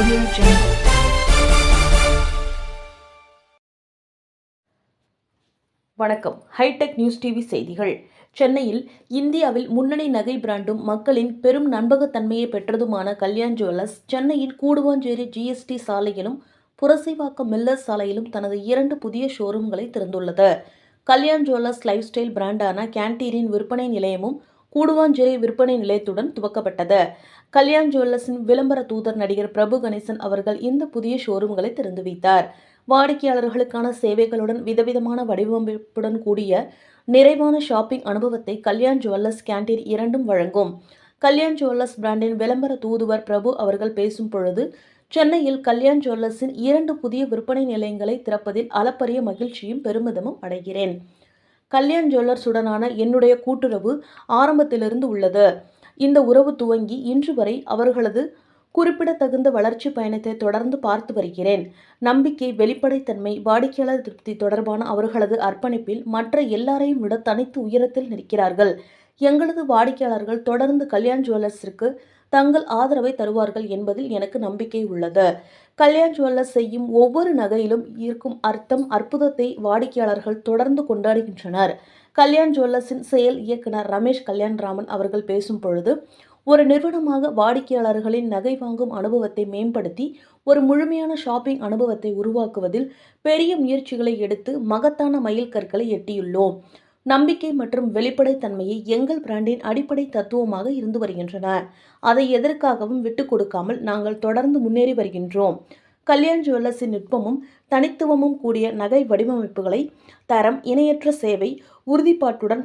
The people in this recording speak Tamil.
Audio Jungle. வணக்கம் ஹைடெக் நியூஸ் டிவி செய்திகள் சென்னையில் இந்தியாவில் முன்னணி நகை பிராண்டும் மக்களின் பெரும் நம்பகத்தன்மையை பெற்றதுமான கல்யாண் ஜுவல்லர்ஸ் சென்னையின் கூடுவாஞ்சேரி ஜிஎஸ்டி சாலையிலும் புரசைவாக்கம் மில்லர் சாலையிலும் தனது இரண்டு புதிய ஷோரூம்களை திறந்துள்ளது கல்யாண் ஜுவல்லர்ஸ் லைஃப் ஸ்டைல் பிராண்டான கேன்டீனின் விற்பனை நிலையமும் கூடுவாஞ்சேரி விற்பனை நிலையத்துடன் துவக்கப்பட்டது. கல்யாண் ஜுவல்லர்ஸின் விளம்பர தூதர் நடிகர் பிரபு கணேசன் அவர்கள் இந்த புதிய ஷோரூம்களை திறந்து வைத்தார். வாடிக்கையாளர்களுக்கான சேவைகளுடன் விதவிதமான வடிவமைப்புடன் கூடிய நிறைவான ஷாப்பிங் அனுபவத்தை கல்யாண் ஜுவல்லர்ஸ் கேண்டீன் இரண்டும் வழங்கும். கல்யாண் ஜுவல்லர்ஸ் பிராண்டின் விளம்பர தூதுவர் பிரபு அவர்கள் பேசும் பொழுது சென்னையில் கல்யாண் ஜுவல்லர்ஸின் இரண்டு புதிய விற்பனை நிலையங்களை திறப்பதில் அளப்பரிய மகிழ்ச்சியும் பெருமிதமும் அடைகிறேன். கல்யாண் ஜுவல்லர்ஸுடனான என்னுடைய கூட்டுறவு ஆரம்பத்திலிருந்து உள்ளது. இந்த உறவு துவங்கி இன்று வரை அவர்களது குறிப்பிடத்தகுந்த வளர்ச்சி பயணத்தை தொடர்ந்து பார்த்து வருகிறேன். நம்பிக்கை வெளிப்படைத்தன்மை வாடிக்கையாளர் திருப்தி தொடர்பான அவர்களது அர்ப்பணிப்பில் மற்ற எல்லாரையும் விட தனித்து உயரத்தில் நிற்கிறார்கள். எங்களது வாடிக்கையாளர்கள் தொடர்ந்து கல்யாண் ஜுவல்லர்ஸிற்கு தங்கள் ஆதரவை தருவார்கள் என்பதில் எனக்கு நம்பிக்கை உள்ளது. கல்யாண் ஜுவல்லர்ஸ் செய்யும் ஒவ்வொரு நகையிலும் இருக்கும் அர்த்தம் அற்புதத்தை வாடிக்கையாளர்கள் தொடர்ந்து கொண்டாடுகின்றனர். கல்யாண் ஜுவல்லர்ஸின் செயல் இயக்குனர் ரமேஷ் கல்யாண்ராமன் அவர்கள் பேசும் பொழுது ஒரு நிறுவனமாக வாடிக்கையாளர்களின் நகை வாங்கும் அனுபவத்தை மேம்படுத்தி ஒரு முழுமையான ஷாப்பிங் அனுபவத்தை உருவாக்குவதில் பெரிய முயற்சிகளை எடுத்து மகத்தான மைல்கற்களை எட்டியுள்ளோம். நம்பிக்கை மற்றும் வெளிப்படைத்தன்மையை எங்கள் பிராண்டின் அடிப்படை தத்துவமாக இருந்து வருகின்றன அதை எதற்காகவும் விட்டு கொடுக்காமல் நாங்கள் தொடர்ந்து முன்னேறி வருகின்றோம். கல்யாண் ஜுவல்லர்ஸின் நுட்பமும் தனித்துவமும் கூடிய நகை வடிவமைப்புகளை தரம் இணையற்ற சேவை உறுதிப்பாட்டுடன்